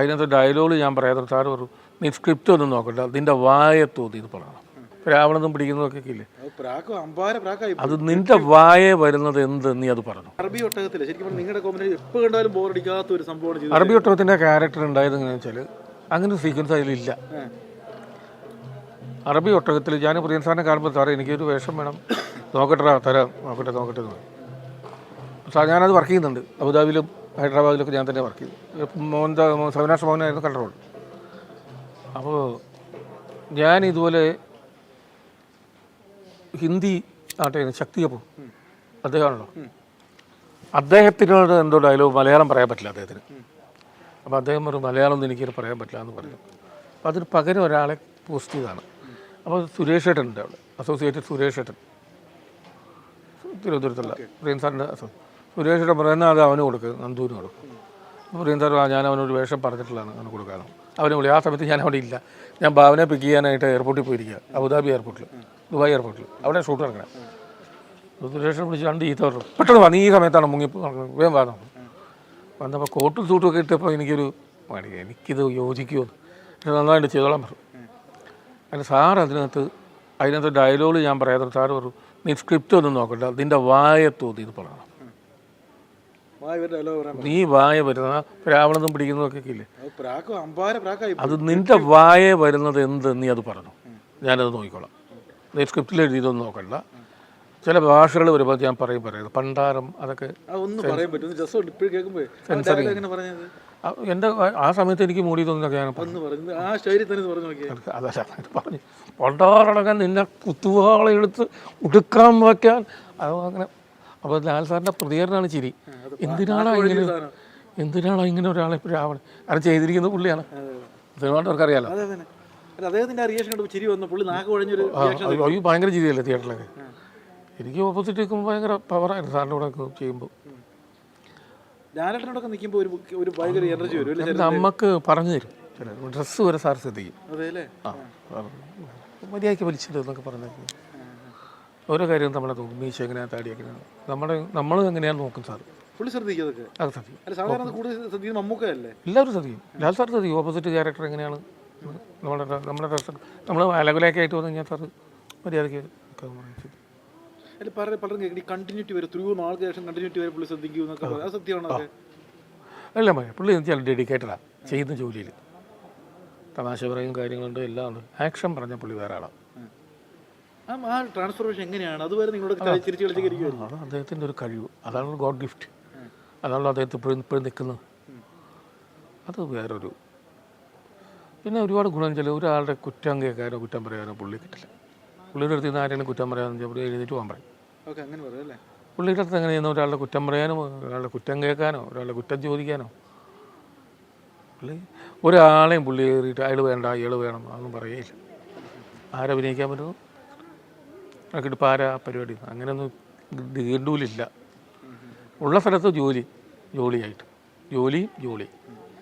അതിനകത്ത് ഡയലോഗ് ഞാൻ പറയാതെ സാറ് പറഞ്ഞു നീ സ്ക്രിപ്റ്റ് ഒന്നും നോക്കണ്ട നിന്റെ വായ തോന്നി ഇത് പറയണം രാവണതും പിടിക്കുന്നതൊക്കെ ഇല്ലേ അത് നിന്റെ വായ വരുന്നത് എന്ത് നീ അത് പറഞ്ഞു. അറബി ഒട്ടകത്തിലെ ശരിക്കും നിങ്ങളുടെ എപ്പോൾ കണ്ടാലും ബോറടിക്കാത്ത ഒരു സംഭവമാണ് അറബി ഒട്ടകത്തിന്റെ ക്യാരക്ടർ ഉണ്ടായത് എങ്ങനെയാണെന്ന് വെച്ചാൽ അങ്ങനെ ഒരു സീക്വൻസ് അതിലില്ല അറബി ഒട്ടകത്തിൽ ഞാൻ പ്രിയൻ സാറിനെ കാണുമ്പോൾ സാറേ എനിക്കൊരു വേഷം വേണം. നോക്കട്ടെ തരാം. നോക്കട്ടെ നോക്കട്ടെ. സാർ ഞാനത് വർക്ക് ചെയ്യുന്നുണ്ട്. അബുദാബിയിലും ഹൈദരാബാദിലൊക്കെ ഞാൻ തന്നെ വർക്ക് ചെയ്തു. മോഹൻ സവിനാഷ് മോഹനായിരുന്നു കൺട്രോൾ അപ്പോൾ ഞാൻ ഇതുപോലെ ഹിന്ദി ആട്ടെ ശക്തി ശക്തിയപ്പോൾ അദ്ദേഹമാണല്ലോ. അദ്ദേഹത്തിനോട് എന്തോ ഡയലോഗ് മലയാളം പറയാൻ പറ്റില്ല അദ്ദേഹത്തിന്. അപ്പോൾ അദ്ദേഹം പറഞ്ഞു മലയാളം ഒന്നും എനിക്ക് പറയാൻ പറ്റില്ല എന്ന് പറഞ്ഞു. അപ്പോൾ അതിന് പകരം ഒരാളെ പോസ്റ്റ് ചെയ്താണ് അപ്പോൾ സുരേഷ് ഏട്ടൻ ഉണ്ട് അവിടെ അസോസിയേറ്റഡ് സുരേഷ് ഏട്ടൻ. തിരുവനന്തപുരത്തുള്ള പ്രിയൻ സാറിന്റെ അസോ പറയുന്ന അത് അവന് കൊടുക്കുക നന്ദൂരിന് കൊടുക്കും. "ആ, ഞാൻ അവനൊരു വേഷം പറഞ്ഞിട്ടുള്ളതാണ് അവന് കൊടുക്കാനും. അവന് വിളി ആ സമയത്ത് ഞാൻ അവിടെ ഇല്ല. ഞാൻ ഭാവനെ പിക്ക് ചെയ്യാനായിട്ട് എയർപോർട്ടിൽ പോയിരിക്കുക അബുദാബി എയർപോർട്ടിൽ ദുബായ് എയർപോർട്ടിൽ അവിടെ ഷൂട്ട് നടക്കണം. സുരേഷിനെ വിളിച്ച് രണ്ട് ഈത്ത പറഞ്ഞു പെട്ടെന്ന് വന്നു ഈ സമയത്താണ് മുങ്ങി. വേഗം വാദം വന്നപ്പോൾ കോട്ടും സൂട്ടും ഒക്കെ ഇട്ടപ്പോൾ എനിക്കൊരു മടി എനിക്കിത് യോജിക്കുമോ പക്ഷെ നന്നായിട്ട് ചെയ്തോളാൻ പറഞ്ഞു. അതിന് സാർ അതിനകത്ത് അതിനകത്ത് ഡയലോഗ് ഞാൻ പറയാതെ സാർ പറഞ്ഞു നീ സ്ക്രിപ്റ്റ് ഒന്നും നോക്കണ്ട നിന്റെ വായ തോന്നി ഇത് പറയണം വാ ഇവരുടെ ഡയലോഗ് പറയാൻ നീ വായ വരുന്ന രാവണതും പിടിക്കുന്നതൊക്കെ ഇല്ലേ അത് നിന്റെ വായ വരുന്നത് എന്ത് നീ അത് പറഞ്ഞു. ഞാനത് നോക്കിക്കോളാം. നീ സ്ക്രിപ്റ്റിൽ എഴുതിയതൊന്നും നോക്കണ്ട. ചില ഭാഷകൾ വരുമ്പോൾ ഞാൻ പറയും പറയുന്നത് പണ്ടാരം അതൊക്കെ എന്റെ ആ- എന്റെ ആ- ആ സമയത്ത് എനിക്ക് മൂടി തോന്നുന്നൊക്കെ ഒന്ന് പറഞ്ഞു. ആ സ്റ്റൈലിൽ തന്നെ പറഞ്ഞു നോക്കിയേ. അതല്ല പറഞ്ഞു. പണ്ടാറടങ്ങാൻ നിന്നെ കുത്തുവാളെടുത്ത് ഉടുക്കാൻ വയ്ക്കാൻ. അത് അങ്ങനെ അപ്പോൾ ലാൽ സാറിന്റെ പ്രതികരണമാണ് ചിരി. എന്തിനാണോ ഇങ്ങനെ എന്തിനാണോ ഇങ്ങനെ ഒരാളെ ഇപ്പോഴും ആവണം അത് ചെയ്തിരിക്കുന്ന പുള്ളിയാണ്. സിനിമാട്ടവർക്ക് അറിയാലോ റിയാക്ഷൻ കണ്ടപ്പോൾ ചിരി വന്നു. പുള്ളി നാക്ക് കുഴഞ്ഞൊരു അയ്യോ ഭയങ്കര ചിരിയല്ലേ തിയേറ്ററിലൊക്കെ എനിക്ക് ഓപ്പോസിറ്റ് നിൽക്കുമ്പോൾ ഭയങ്കര പവറായിരുന്നു സാറിന്റെ കൂടെ ഒക്കെ ചെയ്യുമ്പോൾ ലാലേട്ടനോടൊക്കെ നിൽക്കുമ്പോൾ ഒരു ഒരു ഭയങ്കര എനർജി വരും നമുക്ക് പറഞ്ഞു തരും. ഡ്രസ്സ് വരെ സാർ ശ്രദ്ധിക്കും. അതെ അല്ലേ? ആ മര്യാദയ്ക്ക് വലിച്ചിട്ട് എന്നൊക്കെ പറഞ്ഞേക്കും ഓരോ കാര്യവും നമ്മളെ നോക്കും. മീശ എങ്ങനെയാണ് താടി എങ്ങനെയാണ് നമ്മുടെ നമ്മൾ എങ്ങനെയാണ് നോക്കും സാർ പുള്ളി ശ്രദ്ധിക്കും അത് ശ്രദ്ധിക്കും. മമ്മൂക്കയല്ലേ? എല്ലാവരും ശ്രദ്ധിക്കും. ലാൽ സാർ ശ്രദ്ധിക്കും. ഓപ്പോസിറ്റ് ക്യാരക്ടർ എങ്ങനെയാണ്? നമ്മുടെ നമ്മുടെ നമ്മൾ അലകുലയൊക്കെ ആയിട്ട് വന്നു കഴിഞ്ഞാൽ സാർ മര്യാദയ്ക്ക് ഒക്കെ അല്ല പല പലരും കേൾക്കും. കണ്ടിന്യൂറ്റി വരെ ത്രൂ നാൾക്ക് ശേഷം കണ്ടിന്യൂറ്റി വരെ പുള്ളി ശ്രദ്ധിക്കും എന്നൊക്കെ പറയും. അത് സത്യമാണോ അല്ല മതി പുള്ളി വെച്ചാൽ ഡെഡിക്കേറ്റഡാണ് ചെയ്യുന്ന ജോലിയിൽ തമാശ പറയും കാര്യങ്ങളുണ്ട് എല്ലാം ഉണ്ട്. ആക്ഷൻ പറഞ്ഞ പുള്ളി വേറെ ആളാണ് ആ ട്രാൻസ്ഫോർമേഷൻ എങ്ങനെയാണ്? അതുവരെ നിങ്ങളോട് ചിരിച്ച് കളിച്ച് ഇരിക്കുമായിരുന്നു അതാണ് അദ്ദേഹത്തിന്റെ ഒരു കഴിവ്. അതാണ് ഗോഡ് ഗിഫ്റ്റ്. അതാണല്ലോ അദ്ദേഹത്തെ ഇപ്പോഴും ഇപ്പോഴും നിൽക്കുന്നത്. അത് വേറൊരു പിന്നെ ഒരുപാട് ഗുണം ചില ഒരാളുടെ കുറ്റം കേൾക്കാനോ കുറ്റം പറയാനോ പുള്ളി കിട്ടില്ല. പുള്ളിയുടെ അടുത്ത് നിന്ന് ആരെങ്കിലും കുറ്റം പറയാമെന്ന് വെച്ചാൽ പുള്ളി എഴുന്നേറ്റ് പോകാൻ പറയും. പുള്ളിയുടെ അടുത്ത് എങ്ങനെ ചെയ്യുന്ന ഒരാളുടെ കുറ്റം പറയാനോ ഒരാളുടെ കുറ്റം കേൾക്കാനോ ഒരാളുടെ കുറ്റം ചോദിക്കാനോ? പുള്ളി ഒരാളെയും പുള്ളി കയറിയിട്ട് അയാൾ വേണ്ട അയാൾ വേണം അതൊന്നും പറയുകയില്ല ആരഭിനയിക്കാൻ പറ്റുന്നു? നമുക്കിട്ട് പാര ആരാ പരിപാടി അങ്ങനെയൊന്നും നീണ്ടൂലില്ല. ഉള്ള സ്ഥലത്ത് ജോലി ജോലിയായിട്ട് ജോലി ജോലി